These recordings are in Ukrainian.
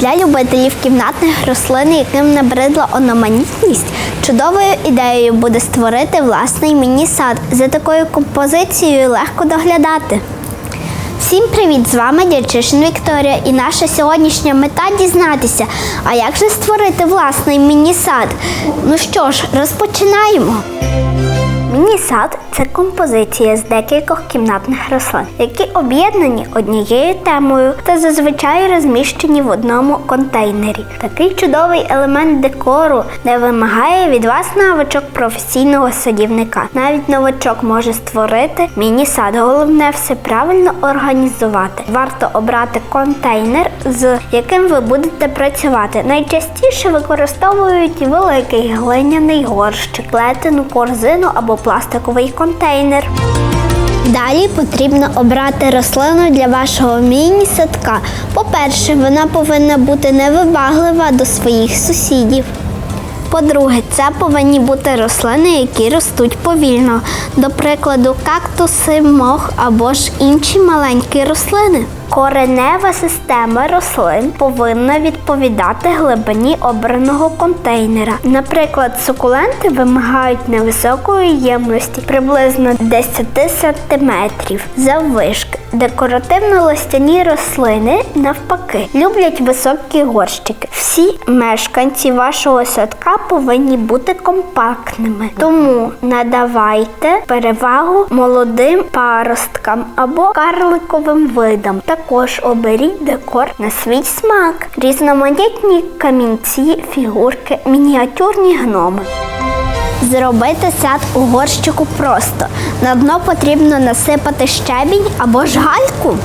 Для любителів кімнатних рослин, яким набридла одноманітність, чудовою ідеєю буде створити власний міні-сад. За такою композицією легко доглядати. Всім привіт! З вами Дячишин Вікторія і наша сьогоднішня мета дізнатися, а як же створити власний міні-сад? Ну що ж, розпочинаємо. Міні-сад це композиція з декількох кімнатних рослин, які об'єднані однією темою та зазвичай розміщені в одному контейнері. Такий чудовий елемент декору не вимагає від вас навичок професійного садівника. Навіть новачок може створити міні-сад. Головне все правильно організувати. Варто обрати контейнер, з яким ви будете працювати. Найчастіше використовують великий глиняний горщик, плетену корзину або пластиковий контейнер. Далі потрібно обрати рослину для вашого міні-садка. По-перше, вона повинна бути невибаглива до своїх сусідів. По-друге, це повинні бути рослини, які ростуть повільно, до прикладу, кактуси, мох або ж інші маленькі рослини. Коренева система рослин повинна відповідати глибині обраного контейнера. Наприклад, сукуленти вимагають невисокої ємності приблизно 10 см заввишки. Декоративно-листяні рослини навпаки люблять високі горщики. Всі мешканці вашого садка повинні бути компактними, тому надавайте перевагу молодим паросткам або карликовим видам. Також оберіть декор на свій смак, різноманітні камінці, фігурки, мініатюрні гноми. Зробити сад у горщику просто. На дно потрібно насипати щебінь або ж гальку.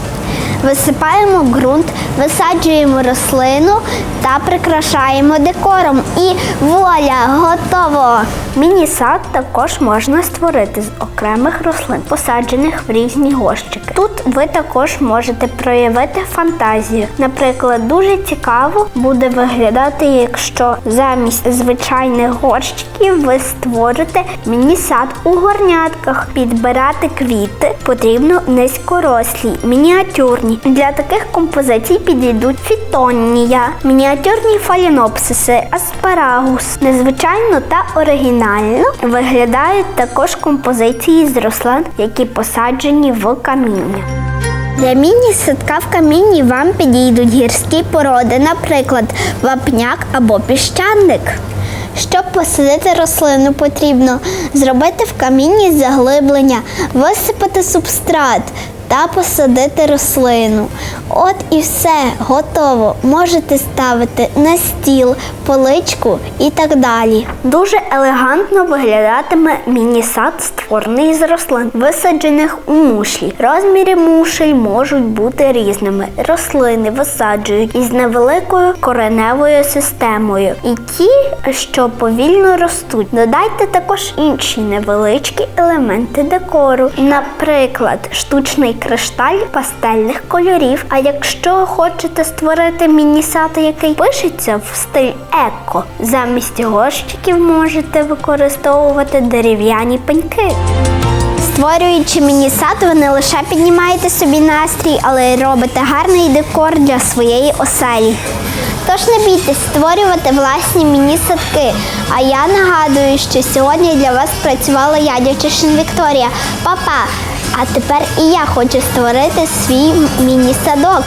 Висипаємо ґрунт, висаджуємо рослину та прикрашаємо декором. І вуаля, готово! Міні-сад також можна створити з окремих рослин, посаджених в різні горщики. Тут ви також можете проявити фантазію. Наприклад, дуже цікаво буде виглядати, якщо замість звичайних горщиків ви створите міні-сад у горнятках. Підбирати квіти потрібно низькорослі, мініатюрні. Для таких композицій підійдуть фітонія, мініатюрні фалінопсиси, аспарагус. Незвичайно та оригінально виглядають також композиції з рослин, які посаджені в каміння. Для міні-садка в камінні вам підійдуть гірські породи, наприклад, вапняк або піщаник. Щоб посадити рослину, потрібно зробити в камінні заглиблення, висипати субстрат та посадити рослину. От і все, готово. Можете ставити на стіл, поличку і так далі. Дуже елегантно виглядатиме міні-сад, створений з рослин, висаджених у мушлі. Розміри мушель можуть бути різними. Рослини висаджують із невеликою кореневою системою. І ті, що повільно ростуть. Додайте також інші невеличкі елементи декору, наприклад, штучний кришталь пастельних кольорів. А якщо хочете створити міні-сад, який пишеться в стиль еко, замість горщиків можете використовувати дерев'яні пеньки. Створюючи міні-сад, ви не лише піднімаєте собі настрій, але й робите гарний декор для своєї оселі. Тож не бійтесь створювати власні міні-садки. А я нагадую, що сьогодні для вас працювала я, Дячишин Вікторія. Па-па! А тепер і я хочу створити свій міні-садок.